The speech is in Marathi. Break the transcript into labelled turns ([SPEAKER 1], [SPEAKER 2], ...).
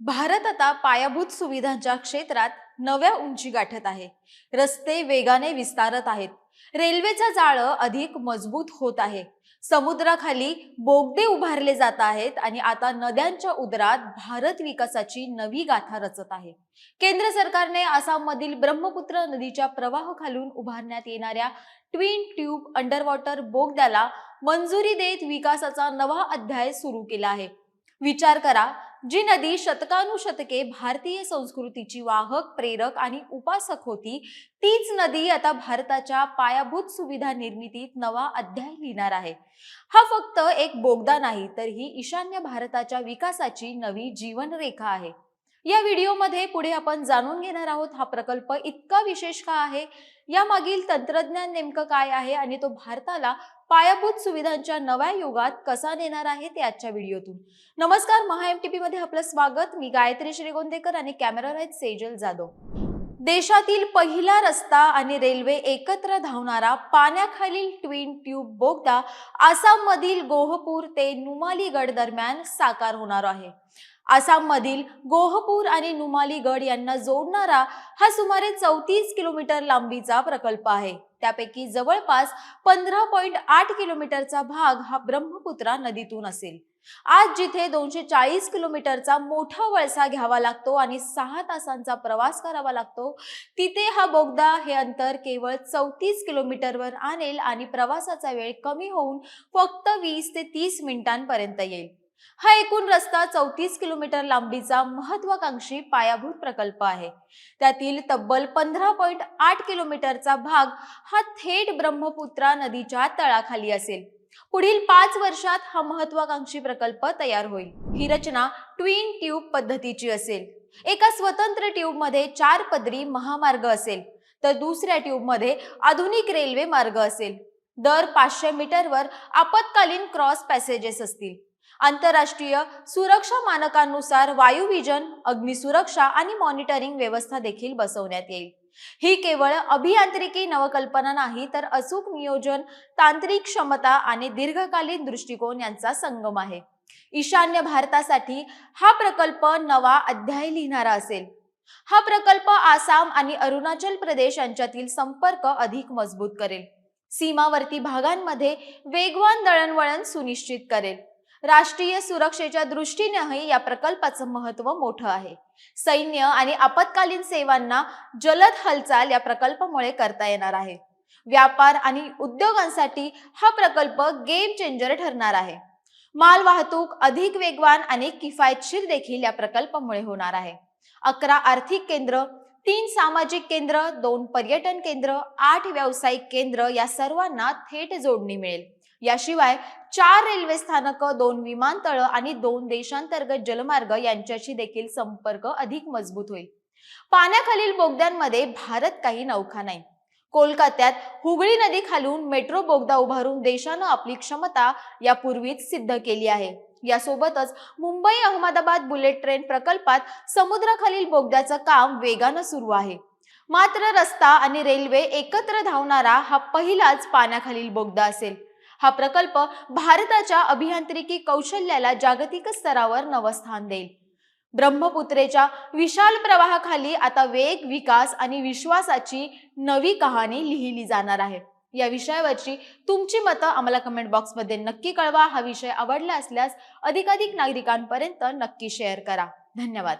[SPEAKER 1] भारत आता पायाभूत सुविधांच्या क्षेत्रात नव्या उंची गाठत आहे. रस्ते वेगाने विस्तारत आहेत. रेल्वेचं जाळं अधिक मजबूत होत आहे. समुद्राखाली बोगदे उभारले जात आहेत आणि आता नद्यांच्या उदरात भारत विकासाची नवी गाथा रचत आहे. केंद्र सरकारने आसाममधील ब्रह्मपुत्र नदीच्या प्रवाह खालून उभारण्यात येणाऱ्या ट्विन ट्यूब अंडरवॉटर बोगद्याला मंजुरी देत विकासाचा नवा अध्याय सुरू केला आहे. विचार करा जी नदी शतकानुशतके भारतीय संस्कृतीची वाहक प्रेरक आणि उपासक होती तीच नदी आता भारताच्या पायाभूत सुविधा निर्मितीत नवा अध्याय लिहिणार आहे. हा फक्त एक बोगदा नाही तर ही ईशान्य भारताच्या विकासाची नवी जीवनरेखा आहे. या व्हिडिओमध्ये पुढे आपण जाणून घेणार आहोत हा प्रकल्प इतका विशेष का आहे? यामागील तंत्रज्ञान नेमकं काय आहे? आणि तो भारताला पायाभूत सुविधांच्या नव्या युगात कसा नेणार आहे ते आजच्या व्हिडिओतून. नमस्कार महा एम टी पी मध्ये आपलं स्वागत. मी गायत्री श्रीगोंदेकर आणि कॅमेरा आहेत सेजल जाधव. देशातील पहिला रस्ता आणि रेल्वे एकत्र धावणारा पाण्याखालील ट्विन ट्यूब बोगदा आसाममधील गोहपूर ते नुमालीगड दरम्यान साकार होणार आहे. आसाममधील गोहपूर आणि नुमालीगड यांना जोडणारा हा सुमारे चौतीस किलोमीटर लांबीचा प्रकल्प आहे. त्यापैकी जवळपास पंधरा पॉइंट आठ किलोमीटरचा भाग हा ब्रह्मपुत्रा नदीतून असेल. आज जिथे दोनशे चाळीस किलोमीटरचा मोठा वळसा घ्यावा लागतो आणि सहा तासांचा प्रवास करावा लागतो तिथे हा बोगदा हे अंतर केवळ चौतीस किलोमीटरवर आणेल आणि प्रवासाचा वेळ कमी होऊन फक्त वीस ते तीस मिनिटांपर्यंत येईल. हा एकूण रस्ता चौतीस किलोमीटर लांबीचा महत्वाकांक्षी पायाभूत प्रकल्प आहे. त्यातील तब्बल पंधरा पॉईंट आठ किलोमीटरचा भाग हा थेट ब्रह्मपुत्रा नदीच्या तळाखाली असेल. पुढील पाच वर्षात हा महत्वाकांक्षी प्रकल्प तयार होईल. ही रचना ट्विन ट्यूब पद्धतीची असेल. एका स्वतंत्र ट्यूबमध्ये चार पदरी महामार्ग असेल तर दुसऱ्या ट्यूबमध्ये आधुनिक रेल्वे मार्ग असेल. दर पाचशे मीटरवर आपत्कालीन क्रॉस पॅसेजेस असतील. आंतरराष्ट्रीय सुरक्षा मानकांनुसार वायुविजन अग्निसुरक्षा आणि मॉनिटरिंग व्यवस्था देखील बसवण्यात येईल. ही केवळ अभियांत्रिकी नवकल्पना नाही तर अचूक नियोजन तांत्रिक क्षमता आणि दीर्घकालीन दृष्टिकोन यांचा संगम आहे. ईशान्य भारतासाठी हा प्रकल्प नवा अध्याय लिहिणारा असेल. हा प्रकल्प आसाम आणि अरुणाचल प्रदेश यांच्यातील संपर्क अधिक मजबूत करेल. सीमावर्ती भागांमध्ये वेगवान दळणवळण सुनिश्चित करेल. राष्ट्रीय सुरक्षेच्या दृष्टीनेही या प्रकल्पाचं महत्त्व मोठं आहे. सैन्य आणि आपत्कालीन सेवांना जलद हालचाल या प्रकल्पामुळे करता येणार आहे. व्यापार आणि उद्योगांसाठी हा प्रकल्प गेम चेंजर ठरणार आहे. माल वाहतूक अधिक वेगवान आणि किफायतशीर देखील या प्रकल्पामुळे होणार आहे. अकरा आर्थिक केंद्र तीन सामाजिक केंद्र दोन पर्यटन केंद्र आठ व्यावसायिक केंद्र या सर्वांना थेट जोडणी मिळेल. याशिवाय चार रेल्वे स्थानक दोन विमानतळ आणि दोन देशांतर्गत जलमार्ग यांच्याशी देखील संपर्क अधिक मजबूत होईल. पाण्याखालील बोगद्यांमध्ये भारत काही नौखा नाही. कोलकात्यात हुगळी नदी खालून मेट्रो बोगदा उभारून देशानं आपली क्षमता यापूर्वीच सिद्ध केली आहे. यासोबतच मुंबई अहमदाबाद बुलेट ट्रेन प्रकल्पात समुद्राखालील बोगद्याचं काम वेगानं सुरू आहे. मात्र रस्ता आणि रेल्वे एकत्र धावणारा हा पहिलाच पाण्याखालील बोगदा असेल. हा प्रकल्प भारताच्या अभियांत्रिकी कौशल्याला जागतिक स्तरावर नवस्थान देईल. ब्रह्मपुत्रेच्या विशाल प्रवाहाखाली आता वेग विकास आणि विश्वासाची नवी कहाणी लिहिली जाणार आहे. या विषयावरची तुमची मतं आम्हाला कमेंट बॉक्समध्ये नक्की कळवा. हा विषय आवडला असल्यास अधिकाधिक नागरिकांपर्यंत नक्की शेअर करा. धन्यवाद.